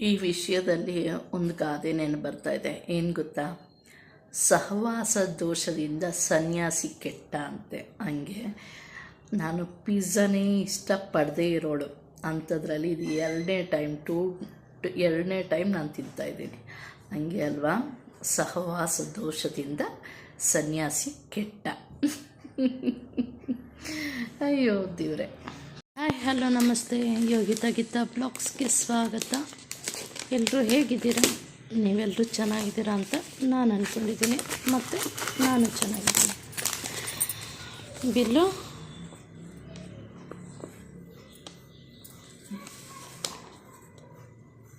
ಈ ವಿಷಯದಲ್ಲಿ ಒಂದು ಗಾದೆ ನೆನಪು ಬರ್ತಾ ಇದೆ. ಏನು ಗೊತ್ತಾ? ಸಹವಾಸ ದೋಷದಿಂದ ಸನ್ಯಾಸಿ ಕೆಟ್ಟ ಅಂತೆ. ಹಂಗೆ ನಾನು ಪಿಜ್ಜಾನೇ ಇಷ್ಟಪಡದೇ ಇರೋಳು. ಅಂಥದ್ರಲ್ಲಿ ಇದು ಎರಡನೇ ಟೈಮ್ ಟೂ, ಎರಡನೇ ಟೈಮ್ ನಾನು ತಿಂತಾಯಿದ್ದೀನಿ ಹಂಗೆ ಅಲ್ವಾ? ಸಹವಾಸ ದೋಷದಿಂದ ಸನ್ಯಾಸಿ ಕೆಟ್ಟ. ಅಯ್ಯೋ ದೇವ್ರೆ. ಹಾಯ್, ಹಲೋ, ನಮಸ್ತೆ. ಯೋಗಿತಾ ಗೀತಾ ಬ್ಲಾಗ್ಸ್ಗೆ ಸ್ವಾಗತ. ಎಲ್ಲರೂ ಹೇಗಿದ್ದೀರಾ? ನೀವೆಲ್ಲರೂ ಚೆನ್ನಾಗಿದ್ದೀರಾ ಅಂತ ನಾನು ಅಂದ್ಕೊಂಡಿದ್ದೀನಿ ಮತ್ತು ನಾನು ಚೆನ್ನಾಗಿದ್ದೀನಿ. ಬಿಲ್ಲು?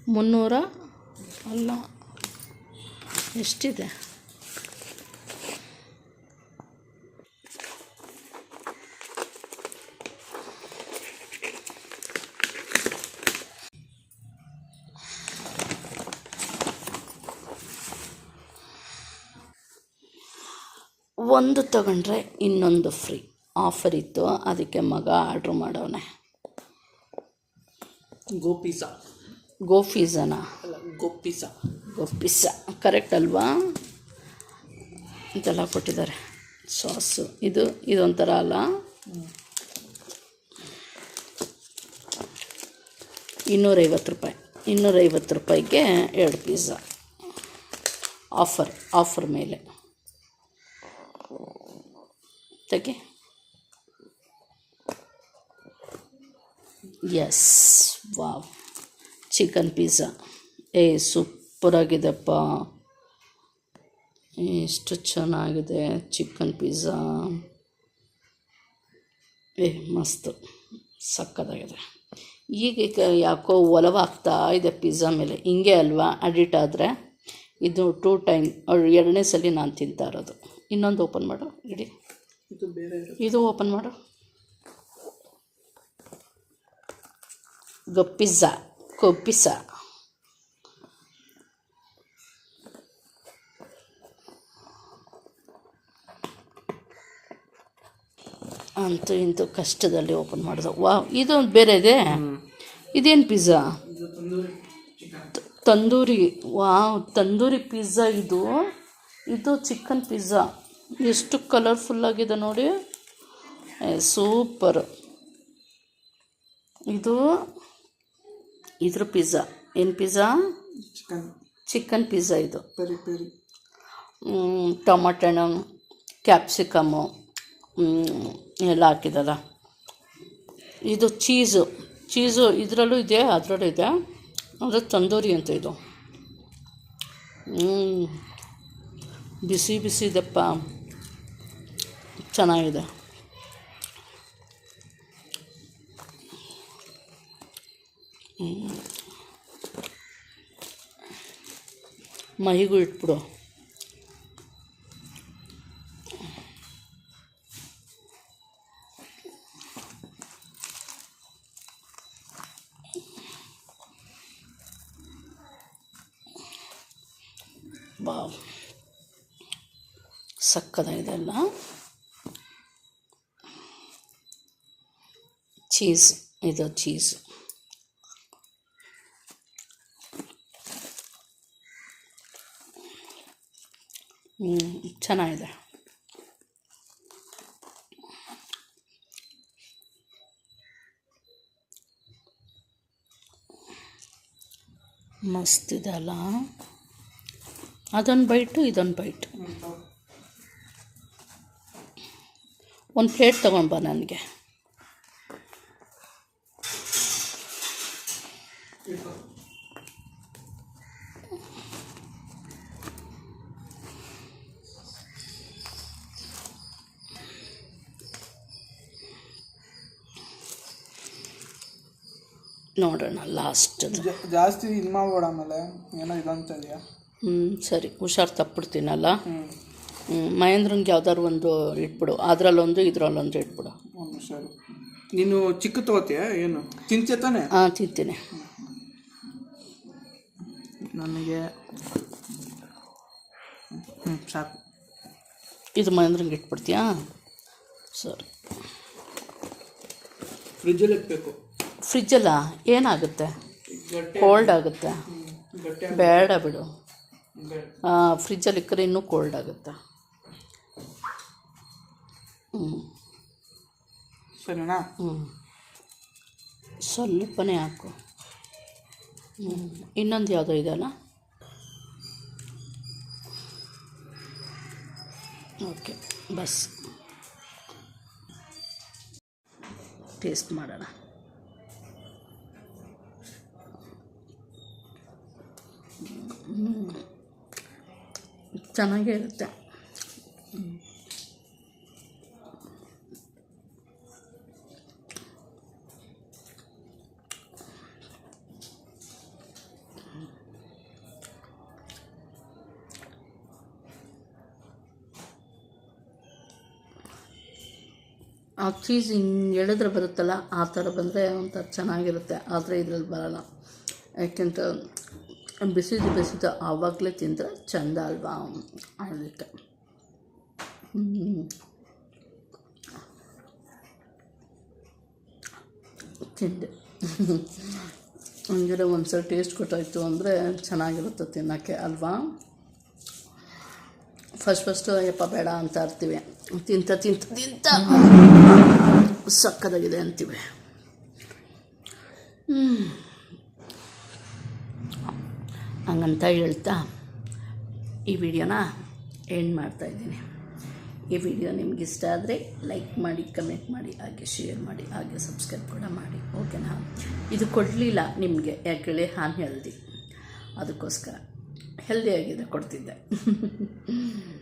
ಮುನ್ನೂರ? ಅಲ್ಲ ಎಷ್ಟಿದೆ? ಒಂದು ತಗೊಂಡ್ರೆ ಇನ್ನೊಂದು ಫ್ರೀ. ಆಫರ್ ಇತ್ತು ಅದಕ್ಕೆ ಮಗ ಆರ್ಡ್ರ್ ಮಾಡವನೆ. ಗೋಪಿಸ ಗೋ ಅಲ್ಲ ಗೋ ಗೋಪಿಸ ಕರೆಕ್ಟ್ ಅಲ್ವಾ? ಅಂತೆಲ್ಲ ಕೊಟ್ಟಿದ್ದಾರೆ. ಸಾಸು ಇದು ಇದೊಂಥರ ಅಲ್ಲ? ಇನ್ನೂರೈವತ್ತು ರೂಪಾಯಿ. ಇನ್ನೂರೈವತ್ತು ರೂಪಾಯಿಗೆ ಎರಡು ಪಿಜ್ಜಾ ಆಫರ್ ಆಫರ್ ಮೇಲೆ. ತೆಗೆ ಎಸ್ ವಾವ್ ಚಿಕನ್ ಪಿಜ್ಜಾ ಏ ಸೂಪರಾಗಿದೆಪ್ಪ ಎಷ್ಟು ಚೆನ್ನಾಗಿದೆ ಚಿಕನ್ ಪಿಜ್ಜಾ ಏ, ಮಸ್ತು. ಸಕ್ಕತ್ತಾಗಿದೆ. ಈಗ ಯಾಕೋ ಒಲವಾಗ್ತಾ ಇದೆ ಪಿಜ್ಜಾ ಮೇಲೆ. ಹಿಂಗೆ ಅಲ್ವಾ? ಅಡಿಟ್ ಆದರೆ ಇದು ಟೂ ಟೈಮ್ ಎರಡನೇ ಸಲ ನಾನು ತಿಂತಾ ಇರೋದು. ಇನ್ನೊಂದು ಓಪನ್ ಮಾಡು. ಇಡಿ ಇದು ಬೇರೆ ಇದು ಓಪನ್ ಮಾಡು. ಗೊಪ್ಪಿಜ್ಜಾ ಕೊಪ್ಪಿಸ ಅಂತೂ ಇಂತೂ ಕಷ್ಟದಲ್ಲಿ ಓಪನ್ ಮಾಡಿದೆ. ವಾ ಇದು ಬೇರೆ ಇದೆ. ಇದೇನು pizza? Tandoori wow tandoori pizza ಇದು. ಇದು ಚಿಕನ್ ಪಿಜ್ಜಾ. ಎಷ್ಟು ಕಲರ್ಫುಲ್ಲಾಗಿದೆ ನೋಡಿ. ಸೂಪರ್ ಇದು ಇದ್ರ ಪಿಜ್ಜಾ ಏನು ಪಿಜ್ಜಾ ಚಿಕನ್ ಚಿಕನ್ ಪಿಜ್ಜಾ ಇದು. ಪೆರಿ ಹಣ್ಣು ಟೊಮಟೊ ಕ್ಯಾಪ್ಸಿಕಮ್ಮು ಎಲ್ಲ ಹಾಕಿದಲ್ಲ. ಇದು ಚೀಸು ಚೀಸು ಇದರಲ್ಲೂ ಇದೆ ಅದರಲ್ಲೂ ಇದೆ. ಅಂದರೆ ತಂದೂರಿ ಅಂತ ಇದು. ಬಿಸಿ ಬಿಸಿ ಇದೆಪ್ಪ. ಚೆನ್ನಾಗಿದೆ. ಮೈಗೂ ಇಟ್ಬಿಡು. ಬಾ ಸಕ್ಕದಾಗಿದೆ ಅಲ್ಲ? ಚೀಸ್ ಇದು ಚೀಸ್. ಹ್ಞೂ ಚೆನ್ನಾಗಿದೆ. ಮಸ್ತ್ ಅಲ್ಲ ಅದೊಂದು ಬೈಟು ಇದೊಂದು ಬೈಟು ಒಂದು ಪ್ಲೇಟ್ ತೊಗೊಂಡ್ಬಾ ನನಗೆ. ನೋಡೋಣ ಲಾಸ್ಟ್ ಜಾಸ್ತಿ ಇದು ಮಾಡ್ಬೇಡ ಆಮೇಲೆ ಏನೋ ಇದಂತ ಇದೆಯಾ? ಹ್ಞೂ ಸರಿ ಹುಷಾರು ತಪ್ಪಿಡ್ತೀನಲ್ಲ? ಹ್ಞೂ ಮಹೇಂದ್ರಂಗೆ ಯಾವ್ದಾದ್ರು ಒಂದು ಇಟ್ಬಿಡು. ಅದರಲ್ಲೊಂದು ಇದರಲ್ಲೊಂದು ಇಟ್ಬಿಡು. ಒಂದು ಸರಿ. ನೀನು ಚಿಕ್ಕ ತಗೋತೀಯ? ಏನು? ತಿಂತೀಯ ತಾನೆ? ಹಾಂ ತಿಂತೀನಿ ನನಗೆ ಹ್ಞೂ ಸಾಕು. ಇದು ಮಹೇಂದ್ರಂಗೆ ಇಟ್ಬಿಡ್ತೀಯಾ? ಸರಿ. ಫ್ರಿಜ್ಜಲ್ಲಿ ಇಡಬೇಕು. ಫ್ರಿಜ್ಜಲ್ಲ ಏನಾಗುತ್ತೆ? ಕೋಲ್ಡ್ ಆಗುತ್ತೆ. ಬೇಡ ಬಿಡು. ಫ್ರಿಜ್ಜಲ್ಲಿ ಇಕ್ಕರೆ ಇನ್ನೂ ಕೋಲ್ಡ್ ಆಗುತ್ತೆ. ಹ್ಞೂ ಸರಿನಾ? ಹ್ಞೂ ಸ್ವಲ್ಪನೇ ಹಾಕು. ಇನ್ನೊಂದು ಯಾವುದೋ ಇದೆಯಲ್ಲ? Okay bus. ಟೇಸ್ಟ್ ಮಾಡೋಣ. ಚೆನ್ನಾಗೇ ಇರುತ್ತೆ. ಆ ಚೀಸ್ ಹಿಂಗೆ ಎಳೆದ್ರೆ ಬರುತ್ತಲ್ಲ, ಆ ಥರ ಬಂದರೆ ಒಂಥರ ಚೆನ್ನಾಗಿರುತ್ತೆ. ಆದರೆ ಇದ್ರಲ್ಲಿ ಬರೋಲ್ಲ. ಯಾಕೆಂತ, ಬಿಸಿದು ಬಿಸಿದು ಆವಾಗಲೇ ತಿಂದರೆ ಚೆಂದ ಅಲ್ವಾ ಅದಕ್ಕೆ. ತಿಂದೆ. ಹಂಗಿರೋ ಒಂದ್ಸಲ ಟೇಸ್ಟ್ ಕೊಟ್ಟಾಯಿತು ಅಂದರೆ ಚೆನ್ನಾಗಿರುತ್ತೆ ತಿನ್ನೋಕ್ಕೆ ಅಲ್ವಾ? ಫಸ್ಟ್ ಫಸ್ಟು, ಅಯ್ಯಪ್ಪ, ಬೇಡ ಅಂತ ಇರ್ತೀವಿ ತಿಂತ ತಿಂತ ತಿಂತ. ಸಕ್ಕದಾಗಿದೆ ಅಂತೀವಿ. ಹಂಗಂತ ಹೇಳ್ತಾ ಈ ವಿಡಿಯೋನ ಎಂಡ್ ಮಾಡ್ತಾಯಿದ್ದೀನಿ ಈ ವಿಡಿಯೋ ನಿಮ್ಗೆ ಇಷ್ಟ ಆದರೆ ಲೈಕ್ ಮಾಡಿ, ಕಮೆಂಟ್ ಮಾಡಿ, ಹಾಗೆ ಶೇರ್ ಮಾಡಿ, ಹಾಗೆ ಸಬ್ಸ್ಕ್ರೈಬ್ ಕೂಡ ಮಾಡಿ, ಓಕೆನಾ? ಇದು ಕೊಡಲಿಲ್ಲ ನಿಮಗೆ, ಯಾಕೇಳಿ ಹಾನ್ ಹೆಲ್ದಿ ಅದಕ್ಕೋಸ್ಕರ ಹೆಲ್ದಿಯಾಗಿದೆ ಕೊಡ್ತಿದ್ದೆ.